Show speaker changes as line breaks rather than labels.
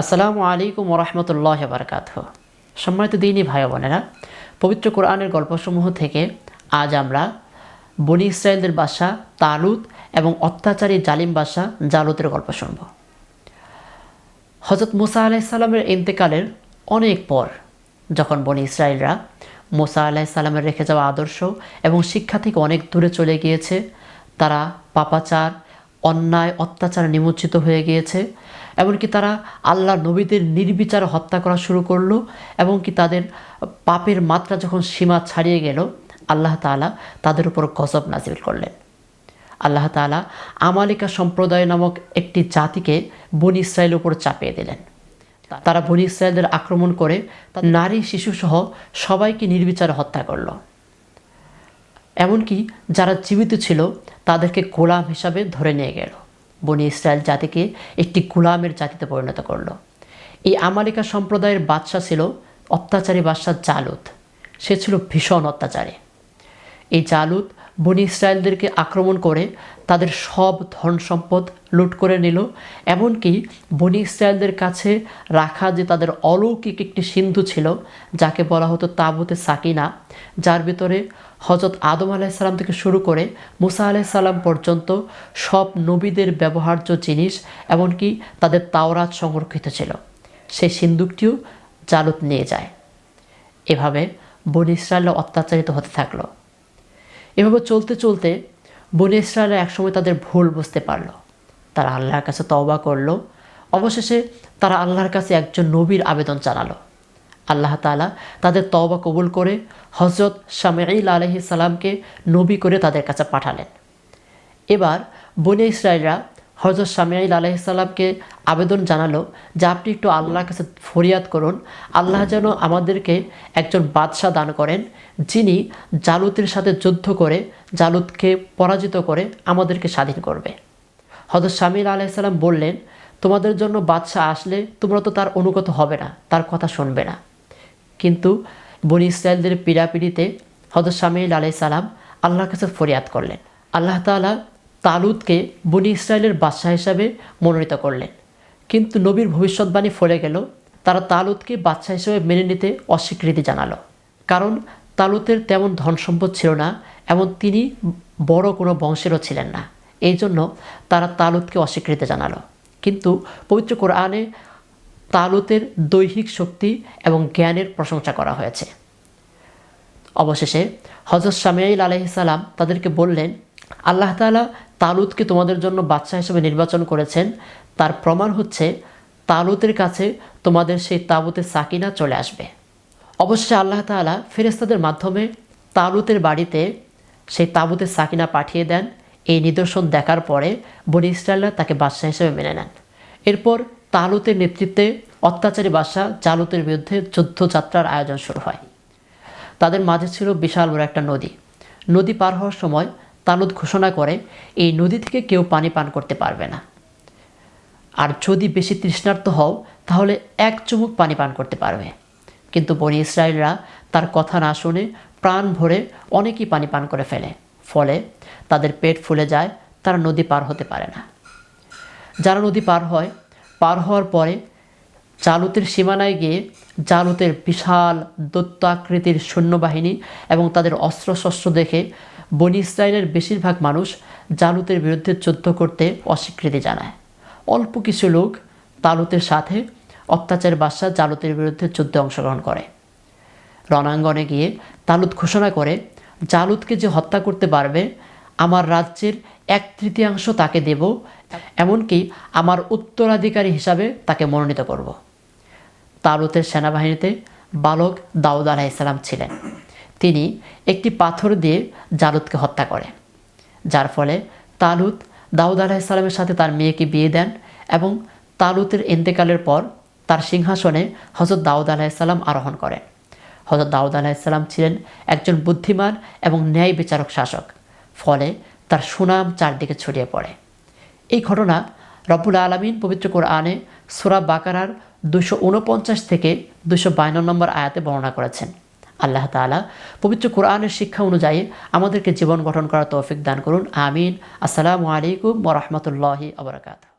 আসসালামু আলাইকুম ওরহমতুল্লাহ বারকাত সম্মানিত দিনই ভাই বোনেরা, পবিত্র কোরআনের গল্পসমূহ থেকে আজ আমরা বনি ইসরায়েলদের বাসা তালুত এবং অত্যাচারী জালিম বাসা জালুতের গল্প শুনব। হজরত মুসা আলাইসাল্লামের ইন্তেকালের অনেক পর যখন বনি ইসরায়েলরা মুসা আলাইসাল্লামের রেখে যাওয়া আদর্শ এবং শিক্ষা থেকে অনেক দূরে চলে গিয়েছে, তারা পাপাচার, অন্যায়, অত্যাচার নিমজ্জিত হয়ে গিয়েছে এমনকি তারা আল্লাহ নবীদের নির্বিচার হত্যা করা শুরু করল এবং কি তাদের পাপের মাত্রা যখন সীমা ছাড়িয়ে গেল, আল্লাহ তাআলা তাদের উপর গজব নাজিল করলেন। আল্লাহ তাআলা আমালিকা সম্প্রদায় নামক একটি জাতিকে বনি ইসরায়েলের উপর চাপিয়ে দিলেন। তারা বনি ইসরায়েলদের আক্রমণ করে নারী শিশুসহ সবাইকে নির্বিচারে হত্যা করল। এমনকি যারা জীবিত ছিল, তাদেরকে গোলাম হিসাবে ধরে নিয়ে গেল। বনি ইসরায়েল জাতিকে একটি গোলামের জাতিতে পরিণত করল। এই আমালিকা সম্প্রদায়ের বাদশা ছিল অত্যাচারী বাদশাহ জালুত। সে ছিল ভীষণ অত্যাচারী। এই জালুত বনি ইসরায়েলদেরকে আক্রমণ করে তাদের সব ধন সম্পদ লুট করে নিল। এমনকি বনি ইসরায়েলদের কাছে রাখা যে তাদের অলৌকিক একটি সিন্ধু ছিল, যাকে বলা হতো তাবুতে সাকিনা, যার ভিতরে হজরত আদম আলাইসাল্লাম থেকে শুরু করে মুসা আলাইসাল্লাম পর্যন্ত সব নবীদের ব্যবহার্য জিনিস এমনকি তাদের তাওরাত সংরক্ষিত ছিল। সেই সিন্দুকটিও জালুত নিয়ে যায়। এভাবে বনি ইসরায়েল অত্যাচারিত হতে থাকল। এভাবে চলতে চলতে বনে ইসরায়েলরা একসময় তাদের ভুল বুঝতে পারল। তারা আল্লাহর কাছে তওবা করল। অবশেষে তারা আল্লাহর কাছে একজন নবীর আবেদন জানালো। আল্লাহ তালা তাদের তওবা কবুল করে হজরত শামিল আলহি সালামকে নবী করে তাদের কাছে পাঠালেন। এবার বনে ইসরায়েলরা হজরত শামিয়াইল আলাইসাল্লামকে আবেদন জানালো যে আপনি একটু আল্লাহর কাছে ফরিয়াদ করুন। আল্লাহ যেন আমাদেরকে একজন বাদশাহ দান করেন, যিনি জালুতের সাথে যুদ্ধ করে, জালুতকে পরাজিত করে আমাদেরকে স্বাধীন করবে। হজরত শামিল আলাইসাল্লাম বললেন, তোমাদের জন্য বাদশাহ আসলে তোমরা তো তার অনুগত হবে না, তার কথা শুনবে না। কিন্তু বনি ইসরায়েলদের পীড়াপিড়িতে হজরত শামিল আলাইসাল্লাম আল্লাহর কাছে ফরিয়াদ করলেন। আল্লাহ তালা তালুদকে বনি ইসরায়েলের বাদশাহ হিসাবে মনোনীত করলেন। কিন্তু নবীর ভবিষ্যৎবাণী ফলে গেল, তারা তালুদকে বাদশাহ হিসেবে মেনে নিতে অস্বীকৃতি জানালো। কারণ তালুতের তেমন ধন সম্পদ ছিল না এমন তিনি বড় কোনো বংশেরও ছিলেন না। এই জন্য তারা তালুদকে অস্বীকৃতি জানালো। কিন্তু পবিত্র কোরআনে তালুতের দৈহিক শক্তি এবং জ্ঞানের প্রশংসা করা হয়েছে। অবশেষে হজরত শামিয়াইল আলহিসাল্লাম তাদেরকে বললেন, আল্লাহ তালা তালুতকে তোমাদের জন্য বাচ্চা হিসেবে নির্বাচন করেছেন। তার প্রমাণ হচ্ছে, তালুতের কাছে তোমাদের সেই তাবুতে সাকিনা চলে আসবে। অবশ্যই আল্লাহ তালা ফেরেস্তাদের মাধ্যমে তালুতের বাড়িতে সেই তাবুতে সাকিনা পাঠিয়ে দেন। এই নিদর্শন দেখার পরে বনি ইসরায়েলরা তাকে বাদশাহ হিসেবে মেনে নেন। এরপর তালুতের নেতৃত্বে অত্যাচারী বাদশাহ জালুতের বিরুদ্ধে যুদ্ধযাত্রার আয়োজন শুরু হয়। তাদের মাঝে ছিল বিশাল বড় একটা নদী। নদী পার হওয়ার সময় তালুদ ঘোষণা করে, এই নদী থেকে কেউ পানি পান করতে পারবে না। আর যদি বেশি তৃষ্ণার্ত হও, তাহলে এক চুমুক পানি পান করতে পারবে। কিন্তু বনি ইসরায়েলরা তার কথা না শুনে প্রাণ ভরে অনেকেই পানি পান করে ফেলে, ফলে তাদের পেট ফুলে যায়, তারা নদী পার হতে পারে না। যারা নদী পার হয়, পার হওয়ার পরে জালুতের সীমানায় গিয়ে জালুতের বিশাল দত্তাকৃতির সৈন্যবাহিনী এবং তাদের অস্ত্রশস্ত্র দেখে বনি ইসরায়েলের বেশিরভাগ মানুষ জালুতের বিরুদ্ধে যুদ্ধ করতে অস্বীকৃতি জানায়। অল্প কিছু লোক তালুতের সাথে অত্যাচার বাদশাহ জালুতের বিরুদ্ধে যুদ্ধে অংশগ্রহণ করে। রণাঙ্গনে গিয়ে তালুত ঘোষণা করে, জালুতকে যে হত্যা করতে পারবে, আমার রাজ্যের এক তৃতীয়াংশ তাকে দেব, এমনকি আমার উত্তরাধিকারী হিসাবে তাকে মনোনীত করব। তালুতের সেনাবাহিনীতে বালক দাউদ আলাহিসাল্লাম ছিলেন। তিনি একটি পাথর দিয়ে জালুদকে হত্যা করে, যার ফলে তালুত দাউদ আলাহিসাল্লামের সাথে তার মেয়েকে বিয়ে দেন এবং তালুতের ইন্তেকালের পর তার সিংহাসনে হজরত দাউদ আলাহিসাল্লাম আরোহণ করেন হজরত দাউদ আলাহিসাল্লাম ছিলেন একজন বুদ্ধিমান এবং ন্যায় বিচারক শাসক, ফলে তার সুনাম চারদিকে ছড়িয়ে পড়ে। এই ঘটনা রব্বুল আলমিন পবিত্র কোরআনে সুরা বাকারার দুশো উনপঞ্চাশ থেকে দুশো বায়ান্ন নম্বর আয়াতে বর্ণনা করেছেন। আল্লাহ তালা পবিত্র কোরআনের শিক্ষা অনুযায়ী আমাদেরকে জীবন গঠন করার তৌফিক দান করুন। আমিন। আসসালামু আলাইকুম ওরহমতুল্লাহি আবরকাত